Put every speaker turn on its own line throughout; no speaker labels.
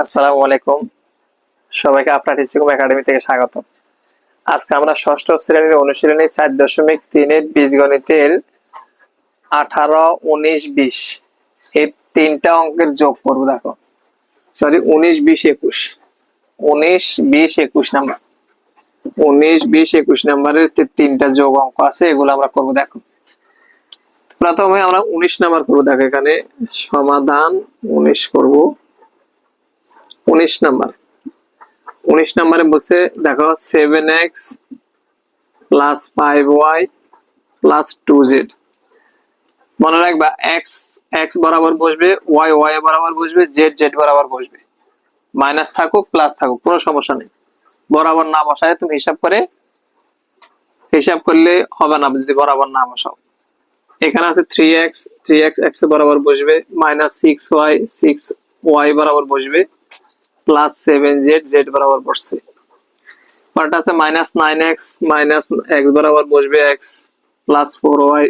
আসসালামু আলাইকুম। সবাইকে আপনার টিচিকম একাডেমি থেকে স্বাগত। আজকে আমরা ষষ্ঠ শ্রেণির অনুশীলনী চার দশমিক তিনের বীজগণিতের আঠারো, উনিশ, বিশ। এই তিনটা অঙ্কের যোগ করব, দেখো। সরি উনিশ, বিশ, একুশ। উনিশ, বিশ, একুশ নাম্বার। উনিশ, বিশ, একুশ নাম্বারের তিনটা যোগ অঙ্ক আছে, এগুলো আমরা করব, দেখো। প্রথমে আমরা উনিশ নাম্বার করব, দেখো এখানে। সমাধান উনিশ করব। উনিশ নাম্বার। উনিশ নাম্বারে বলছে, দেখো seven x plus five y plus two z মনে রাখবা এক্স এক্স বরাবর বসবে ওয়াই ওয়াই বরাবর বসবে জেড জেড বরাবর বসবে। মাইনাস থাকুক প্লাস থাকুক, কোনো সমস্যা নেই। বরাবর না বসায় তুমি হিসাব করে, হিসাব করলে হবে না, যদি বরাবর না বসাও। এখানে আছে three x three x x বরাবর বসবে minus six y six y বরাবর বসবে। প্লাস সেভেন জেড জেড বরাবর বসছে। পরটা আছে minus nine x minus x বরাবর বসবে x plus four y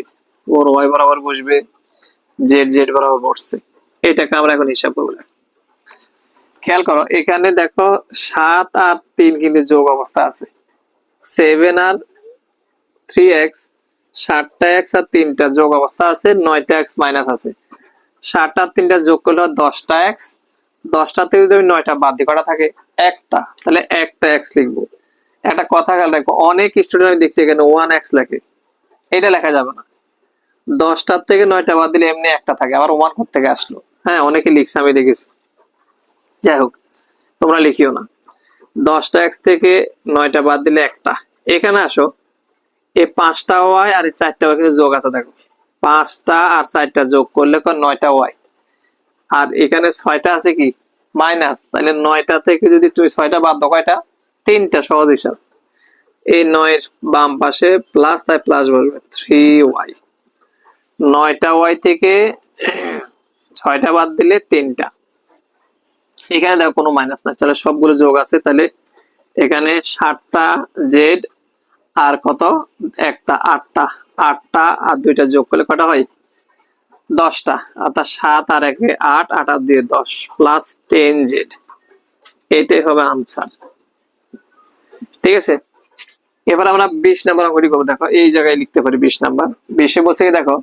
four y বরাবর বসবে জেড জেড বরাবর বসছে। এটাকে আমরা এখন হিসাব করব। খেয়াল করো, এখানে দেখো সাত আর তিন কিন্তু যোগ অবস্থা আছে। সেভেন আর থ্রি এক্স ষাটটা এক্স আর তিনটা যোগ অবস্থা আছে, নয়টা এক্স মাইনাস আছে। ষাট আর তিনটা যোগ করলে দশটা এক্স দশটা থেকে যদি নয়টা বাদ দিয়ে কটা থাকে? একটা। তাহলে একটা এক্স লিখব। একটা কথা খেয়াল রাখব, অনেক স্টুডেন্ট দেখছি এখানে ওয়ান এক্স লেখে। এটা লেখা যাবে না। দশটার থেকে নয়টা বাদ দিলে এমনি একটা থাকে, আবার ওয়ান থেকে আসলো? হ্যাঁ অনেকে লিখছে, আমি দেখেছি। যাই হোক, তোমরা লিখিও না। দশটা এক্স থেকে নয়টা বাদ দিলে একটা। এখানে আসো এই পাঁচটা ওয়াই আর এই চারটা ওয়াই যোগ আছে, দেখো। পাঁচটা আর চারটা যোগ করলে কর নয়টা ওয়াই আর এখানে ছয়টা আছে কি? মাইনাস। তাহলে নয়টা থেকে যদি তুমি ছয়টা বাদ দাও, কয়টা? তিনটা, সহজ হিসাব। এই নয়ের বাম পাশে প্লাস তাই প্লাস বসবে থ্রি ওয়াই নয়টা ওয়াই থেকে ছয়টা বাদ দিলে তিনটা। এখানে দেখো কোনো মাইনাস নাই। তাহলে সবগুলো যোগ আছে, তাহলে এখানে ষাটটা জেড আর কত? একটা, আটটা। আটটা আর দুইটা যোগ করলে কটা হয়? দশটা অর্থাৎ সাত, আর একে, আট আট আর দুই, দশ প্লাস টেন জেড এটাই হবে আনসার ঠিক আছে? এবার আমরা বিশ নাম্বার অঙ্কটি করব। দেখো, এই জায়গায় লিখতে পারি বিশ নাম্বার। বিশে বসে দেখো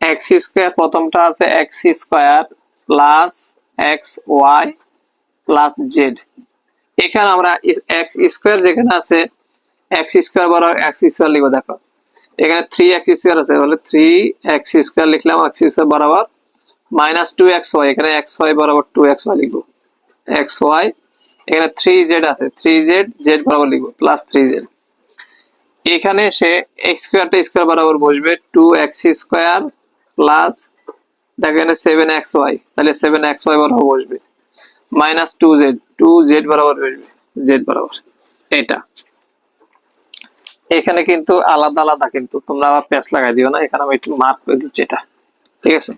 এক্স স্কোয়ার প্রথমটা আছে x square plus x y plus z এখানে আমরা এক্স স্কোয়ার যেখানে আছে এক্স স্কোয়ার বরাবর এক্স স্কোয়ার লিখব। দেখো এখানে থ্রি এক্স স্কোয়ার আছে, তাহলে থ্রি এক্স স্কোয়ার লিখলাম এক্স স্কোয়ার বরাবর মাইনাস টু এক্স ওয়াই এখানে এক্স ওয়াই বরাবর টু এক্স ওয়াই লিখব। এক্স ওয়াই এখানে থ্রি জেড আছে থ্রি জেড জেড বরাবর লিখব প্লাস থ্রি জেড এখানে সে এক্স স্কোয়ারটা স্কোয়ার বরাবর বসবে টু এক্স স্কোয়ার প্লাস দেখো এখানে সেভেন এক্স ওয়াই তাহলে সেভেন এক্স ওয়াই বরাবর বসবে। Minus two z two z বরাবর বসবে জেড বরাবর এটা এখানে কিন্তু আলাদা আলাদা কিন্তু তোমরা আবার প্যাচ লাগাই দিও না। এখানে আমি একটু মার্ক করে দিচ্ছি এটা। ঠিক আছে?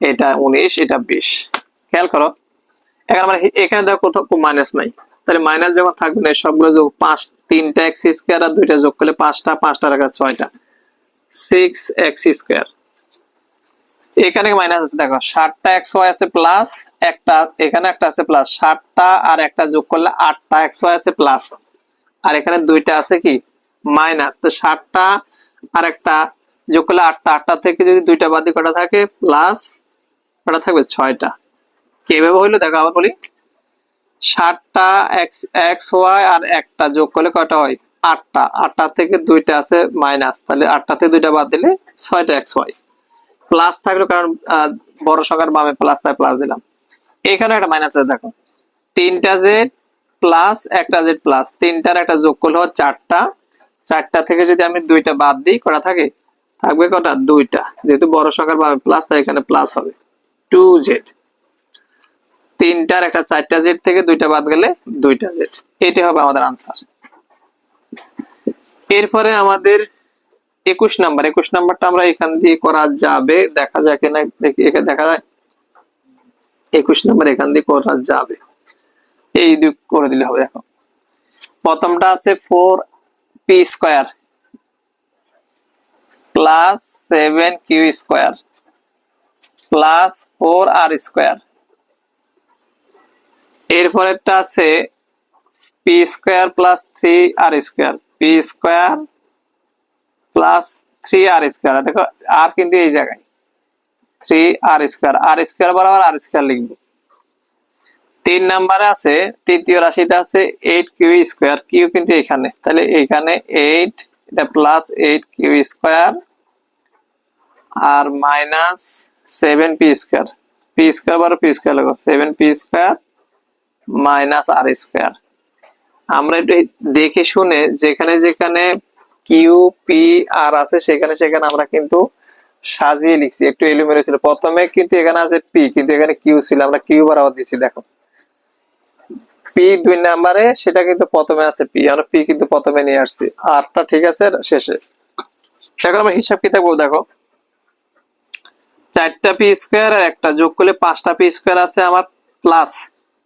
এটা উনিশ, এটা বিশ। খেয়াল করো, এখানে মানে এখানে দেখো কোথাও মাইনাস নাই। তাহলে মাইনাস যখন থাকবে না সবগুলো যোগ পাঁচ, তিনটা এক্স স্কোয়ার আর দুইটা যোগ করলে পাঁচটা পাঁচটা রাখা ছয়টা। সিক্স এক্স স্কোয়ার এখানে মাইনাস আছে, দেখো, ষাটটা এক্স ওয়াই আছে প্লাস একটা, এখানে একটা আছে প্লাস ষাটটা আর একটা যোগ করলে আটটা এক্স ওয়াই আছে প্লাস আর এখানে দুইটা আছে কি? মাইনাস। তো ষাটটা আর একটা, যোগ করলে আটটা। আটটা থেকে যদি দুইটা বাদ দিয়ে কটা থাকে? প্লাস কটা থাকবে? ছয়টা। কীভাবে হইল? দেখো আবার বলি। ষাটটা এক্স ওয়াই আর একটা যোগ করলে কয়টা হয়? আটটা। আটটা থেকে দুইটা আছে মাইনাস। তাহলে আটটা থেকে দুইটা বাদ দিলে ছয়টা এক্স, ওয়াই। প্লাস থাকল কারণ বড় সংখ্যার বামে প্লাস, তাই প্লাস দিলাম। এখানে একটা মাইনাস আছে, দেখো। তিনটা জেড প্লাস একটা জেড প্লাস। তিনটার একটা যোগ করলে হয় চারটা। চারটা থেকে যদি আমি দুইটা বাদ দিই, কটা থাকে? থাকবে কটা? দুইটা। যেহেতু বড় সংখ্যার বামে প্লাস তাই এখানে প্লাস হবে। টু জেড তিনটার একটা চারটা জেড থেকে দুইটা বাদ গেলে দুইটা জেড এটি হবে আমাদের আনসার এরপরে আমাদের একুশ নাম্বার একুশ নাম্বারটা আমরা এখান দিয়ে করা যাবে। দেখা যায় কিনা, দেখি দেখা যায়? একুশ নাম্বার এখান দিয়ে করা যাবে। এই দুই করে দিলে হবে, দেখো। প্রথমটা আছে four p square plus seven q square plus four r square এরপরেরটা আছে p square plus three r square p square plus three r square দেখো আর কিন্তু এই জায়গায়। Three r square r square বরাবর আর স্কোয়ার লিখব। তিন নাম্বারে আছে, তৃতীয় রাশিতে আছে এইট কিউ স্কোয়ার কিউ কিন্তু এখানে। তাহলে এখানে এইট এটা প্লাস এইট কিউ স্কোয়ার আর minus seven p square p square বারো পি স্কোয়ার লাগো seven p square minus r square আমরা একটু দেখে শুনে যেখানে যেখানে কিউ পি আর আছে, সেখানে সেখানে আমরা কিন্তু সাজিয়ে লিখছি। একটু এলোমেলো ছিল। প্রথমে কিন্তু এখানে আছে পি কিন্তু এখানে কিউ ছিল। আমরা কিউ বরাবর দিছি দেখো। পি দুই নাম্বারে সেটা কিন্তু প্রথমে আছে পি আমরা পি কিন্তু প্রথমে নিয়ে আসছি। আরটা ঠিক আছে, শেষে। এখন আমরা হিসাব কিতাব করব দেখো। চারটা পি স্কোয়ার আর একটা যোগ করলে পাঁচটা পি স্কোয়ার আছে আমার প্লাস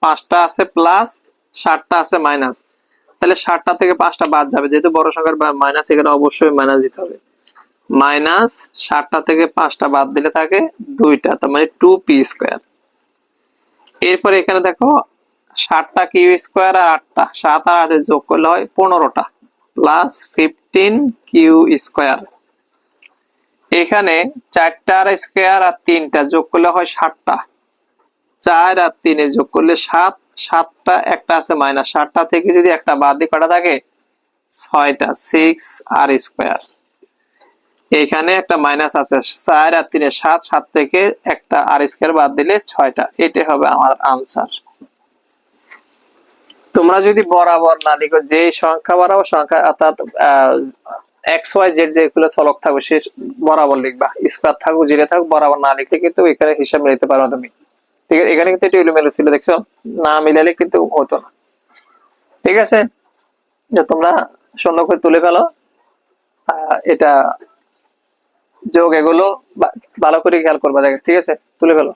পাঁচটা আছে প্লাস ষাটটা আছে মাইনাস তাহলে ষাটটা থেকে পাঁচটা বাদ যাবে। যেহেতু বড় সংখ্যার মাইনাস এখানে অবশ্যই মাইনাস দিতে হবে। মাইনাস ষাটটা থেকে পাঁচটা বাদ দিলে থাকে দুইটা, তার মানে টু পি স্কোয়ার এরপরে এখানে দেখো ষাটটা কিউ স্কোয়ার আর আটটা। সাত আর আটে যোগ করলে হয় পনেরোটা। Plus fifteen q square. এখানে চারটা আর স্কোয়ার আর তিনটা যোগ করলে হয় ষাটটা চার আর তিনে যোগ করলে সাত। সাতটা একটা আছে মাইনাস সাতটা থেকে যদি একটা বাদ দিয়ে কটা থাকে? ছয়টা সিক্স আর স্কোয়ার। এখানে একটা মাইনাস আছে। চার আর তিনে সাত সাত থেকে একটা আর স্কোয়ার বাদ দিলে ছয়টা। এটাই হবে আমার আনসার তোমরা যদি বরাবর না লিখো যে সংখ্যা বরাবর সংখ্যা, অর্থাৎ এক্স ওয়াই জেড যেগুলো থাকবে, সে বরাবর লিখবা। স্কোয়ার থাকুক থাকুক, বরাবর না লিখলে কিন্তু এখানে হিসাব পারো তুমি। ঠিক আছে? এখানে কিন্তু এলোমেলো ছিল, দেখছ? না মিলালে কিন্তু হতো না। ঠিক আছে? যে তোমরা সুন্দর করে তুলে ফেলো। এটা যোগ এগুলো ভালো করে খেয়াল করবা, দেখে। ঠিক আছে? তুলে ফেলো।